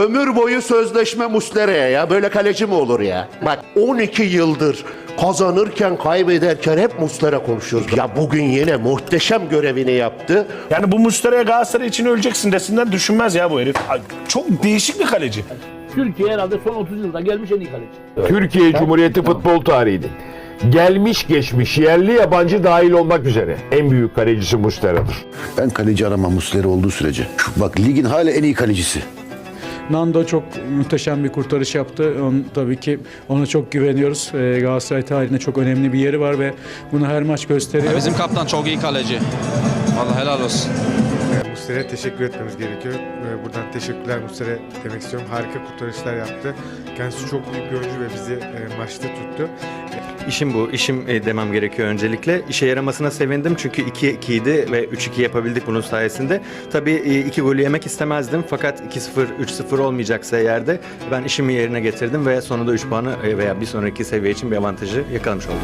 Ömür boyu sözleşme Muslera'ya ya. Böyle kaleci mi olur ya? Bak 12 yıldır kazanırken kaybederken hep Muslera konuşuyoruz. Ya bugün yine muhteşem görevini yaptı. Yani bu Mustera'ya Galatasaray için öleceksin desinden düşünmez ya bu herif. Ay, Çok değişik bir kaleci. Türkiye herhalde son 30 yılda gelmiş en iyi kaleci. Türkiye Cumhuriyeti futbol tarihinin gelmiş geçmiş yerli yabancı dahil olmak üzere en büyük kalecisi Muslera'dır. Ben kaleci aramam Muslera olduğu sürece. Bak ligin hala en iyi kalecisi. Nando çok muhteşem bir kurtarış yaptı. On, tabii ki ona çok güveniyoruz. Ee, Galatasaray tarihinde çok önemli bir yeri var ve bunu her maç gösteriyor. Bizim kaptan çok iyi kaleci. Vallahi helal olsun. Muslera'ya teşekkür etmemiz gerekiyor. Buradan teşekkürler Muslera demek istiyorum. Harika kurtarışlar yaptı. Kendisi çok büyük bir oyuncu ve bizi e, maçta tuttu. İşim bu. İşim e, demem gerekiyor öncelikle. İşe yaramasına sevindim çünkü 2-2 idi ve 3-2 yapabildik bunun sayesinde. Tabii 2 golü yemek istemezdim fakat 2-0, 3-0 olmayacaksa eğer de ben işimi yerine getirdim ve sonunda 3 puanı e, veya bir sonraki seviye için bir avantajı yakalamış oldum.